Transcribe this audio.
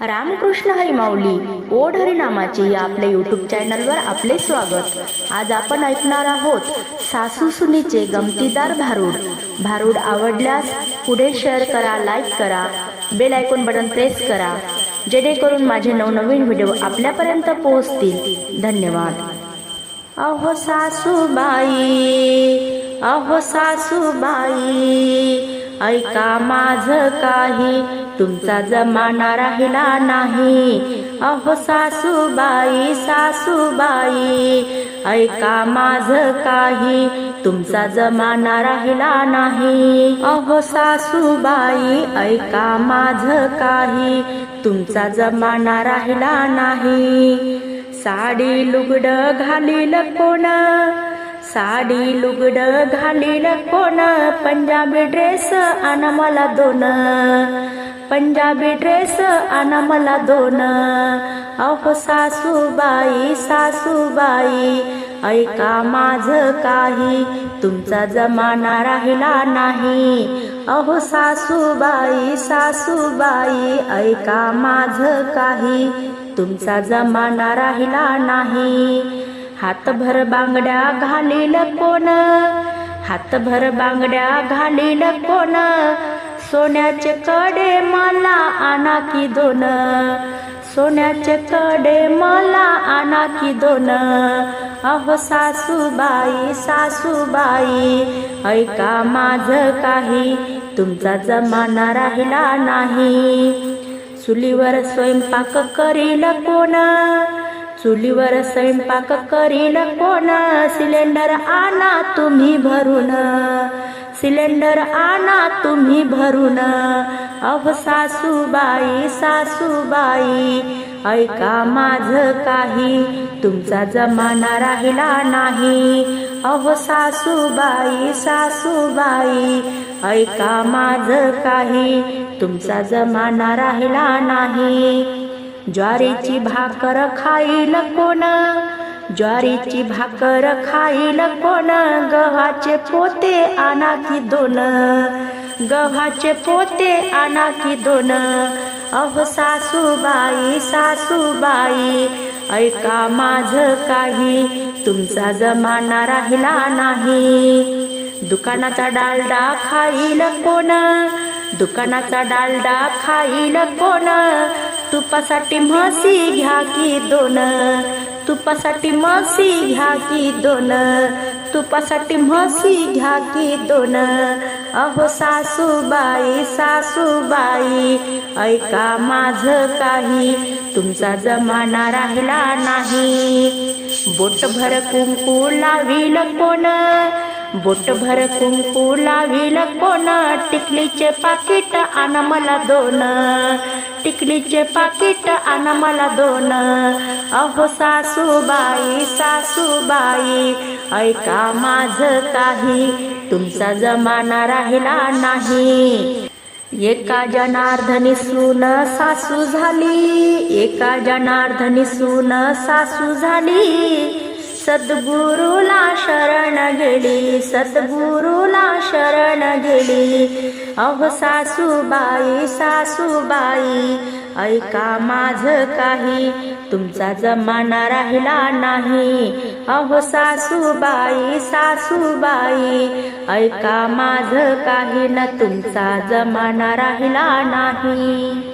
रामकृष्ण हरी माऊली ओढ हरिनामाचे या आपल्या यूट्यूब चॅनलवर आपले स्वागत. आज आपण ऐकणार आहोत सासू सुनीचे गमतीदार भारूड. भारूड आवडल्यास पुढे शेअर करा लाईक करा बेल आयकॉन बटन प्रेस करा. जेणेकरून माझे नवनवीन व्हिडिओ आपल्यापर्यंत पोहोचतील. धन्यवाद. अहो सासूबाई अहो सासूबाई ऐका माझ काही तुमचा जमाना राहिला नाही. अहो सासूबाई सासूबाई ऐका माझ काही. तुमचा जमाना राहिला नाही. अहो सासूबाई ऐका माझ काही. तुमचा जमाना राहिला नाही. साडी लुगड घालील कोण? साडी लुगड घालील कोण? पंजाबी ड्रेस आण मला दोन. पंजाबी ड्रेस आण मला दोन. अहो सासूबाई सासूबाई ऐका माझ काही. तुमचा जमाना राहिला नाही. अहो सासूबाई सासूबाई ऐका माझ काही. तुमचा जमाना राहिला नाही. हातभर बांगड्या घालील कोण? हातभर बांगड्या घालील कोण? सोन्याचे कडे मला आणा की दोन. सोन्याचे कडे मला आणा की दोन. अहो सासूबाई सासूबाई ऐका माझ काही. तुमचा जमाना राहिला नाही. चुलीवर स्वयंपाक करील कोण? चुलीवर स्वयंपाक करीन कोण? सिलेंडर आणा तुम्ही भरून. सिलेंडर आणा तुम्ही भरून. अह सासूबाई सासूबाई ऐका माझ काही. तुमचा जमाना राहिला नाही. अव सासूबाई सासूबाई ऐका माझ काही. तुमचा जमाना राहिला नाही. ज्वारीची भाकर खाईल कोण? ज्वारीची भाकर खाईल कोण? गव्हाचे पोते आणा की दोन. गव्हाचे पोते आणा की दोन. अहो सासूबाई सासूबाई ऐका माझ काही. तुमचा जमाना राहिला नाही. दुकानाचा डालडा खाईल कोण? दुकानाचा डालडा खाईल कोण? तुपासाठी म्हशी घ्या की दोन. तुपासाठी म्हशी घ्या की दोन. तुपासाठी म्हशी घ्या की दोन. अहो सासूबाई सासूबाई ऐका माझ काही. तुमचा जमाना राहिला नाही. बोटभर कुंकू लावील कोण? बोटभर कुंकू लावील कोण? टिकलीचे पाकिट आण मला दोन. टिकलीचे पाकिट आण मला दोन. अहो सासूबाई सासूबाई ऐका माझ काही. तुमचा जमाना राहिला नाही. एका जनार्दनी सून सासू झाली. एका जनार्दनी सून सासू झाली. सद्गुरूला शरण पडली सद्गुरुला शरण गेली. अहो सासूबाई सासूबाई ऐका माझ काही. तुमचा जमाना राहिला नाही. अहो सासूबाई सासूबाई ऐका माझ काही. न तुमचा जमाना राहिला नाही.